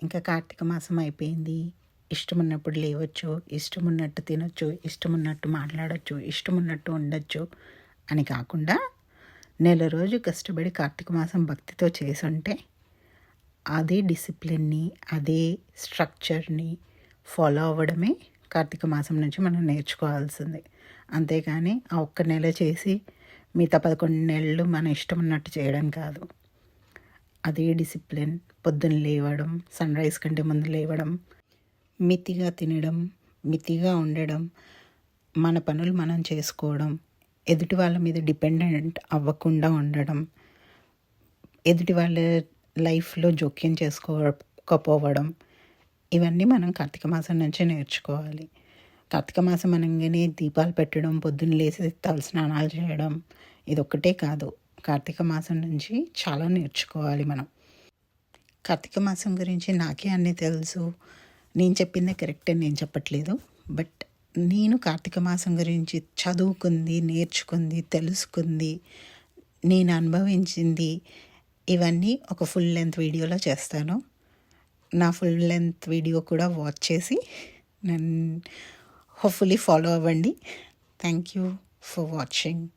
ఇంకా కార్తీక మాసం అయిపోయింది. ఇష్టం ఉన్నప్పుడు లేవచ్చు ఇష్టం ఉన్నట్టు తినొచ్చు ఇష్టం ఉన్నట్టు మాట్లాడచ్చు ఇష్టం ఉన్నట్టు ఉండొచ్చు అని కాకుండా నెల రోజు కష్టపడి కార్తీక మాసం భక్తితో చేసుంటే అదే డిసిప్లిన్ని అదే స్ట్రక్చర్ని ఫాలో అవ్వడమే కార్తీక మాసం నుంచి మనం నేర్చుకోవాల్సింది. అంతేకాని ఆ ఒక్క నెల చేసి మిగతా పదకొండు నెలలు మన ఇష్టం ఉన్నట్టు చేయడం కాదు. అదే డిసిప్లిన్. పొద్దున్న లేవడం సన్ రైజ్ కంటే ముందు లేవడం మితిగా తినడం మితిగా ఉండడం మన పనులు మనం చేసుకోవడం ఎదుటి వాళ్ళ మీద డిపెండెంట్ అవ్వకుండా ఉండడం ఎదుటి వాళ్ళ లైఫ్లో జోక్యం చేసుకోకపోవడం ఇవన్నీ మనం కార్తీక మాసం నుంచే నేర్చుకోవాలి. కార్తీక మాసం అనగానే దీపాలు పెట్టడం పొద్దున్న లేచి తల స్నానాలు చేయడం ఇదొక్కటే కాదు. కార్తీక మాసం నుంచి చాలా నేర్చుకోవాలి మనం. కార్తీక మాసం గురించి నాకే అన్నీ తెలుసు. నేను చెప్పిందే కరెక్ట్ నేను చెప్పట్లేదు. బట్ నేను కార్తీక మాసం గురించి చదువుకుంది నేర్చుకుంది తెలుసుకుంది నేను అనుభవించింది ఇవన్నీ ఒక ఫుల్ లెంత్ వీడియోలో చేస్తాను. నా ఫుల్ లెంత్ వీడియో కూడా వాచ్ చేసి నన్ను హోప్ఫుల్లీ ఫాలో అవ్వండి. Thank you for watching.